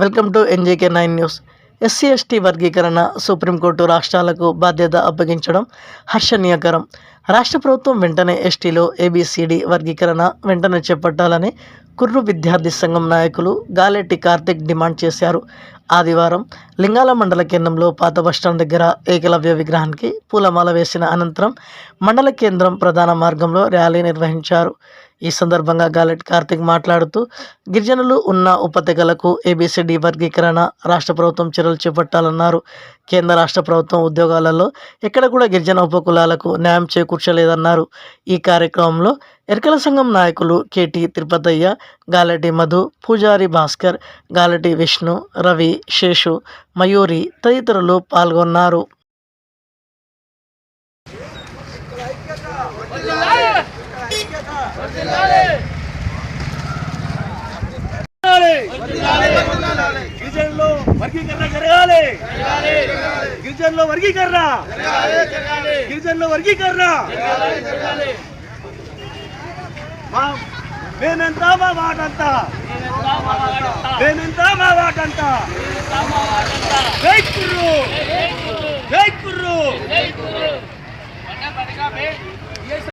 Welcome to NJK nine news. SC ST వర్గీకరణ supreme court రాష్ట్రాలకు బాధ్యత అప్పగించడం హర్షణీయకరం. రాష్ట్ర ప్రభుత్వం వెంటనే ఎస్టీలో ఏబిసిడి వర్గీకరణ వెంటనే చేపట్టాలని కుర్రు విద్యార్థి సంఘం నాయకులు గాలెట్టి కార్తిక్ డిమాండ్ చేశారు. ఆదివారం లింగాల మండల కేంద్రంలో పాత బస్టాండ్ దగ్గర ఏకలవ్య విగ్రహానికి పూలమాల వేసిన అనంతరం మండల కేంద్రం ప్రధాన మార్గంలో ర్యాలీ నిర్వహించారు. ఈ సందర్భంగా గాలెట్ కార్తిక్ మాట్లాడుతూ గిరిజనులు ఉన్న ఉపతెగలకు ఏబిసిడి వర్గీకరణ రాష్ట్ర ప్రభుత్వం చర్యలు చేపట్టాలన్నారు. కేంద్ర రాష్ట్ర ప్రభుత్వం ఉద్యోగాలలో ఎక్కడ కూడా గిరిజన ఉపకులాలకు న్యాయం లేదన్నారు ఈ కార్యక్రమంలో ఎరకల సంఘం నాయకులు కేటీ తిరుపతయ్య గాలటి మధు పూజారి భాస్కర్ గాలటి విష్ణు రవి శేషు మయూరి తదితరులు పాల్గొన్నారు. గిరిజనులు వర్గీకరణ జరగాలి. గిరిజనులు వర్గీకరణ గిరిజనులు వర్గీకరణ మా మేమెంత మా వాటంత మేమెంత మా వాటంత జై కుర్రు జై కుర్రు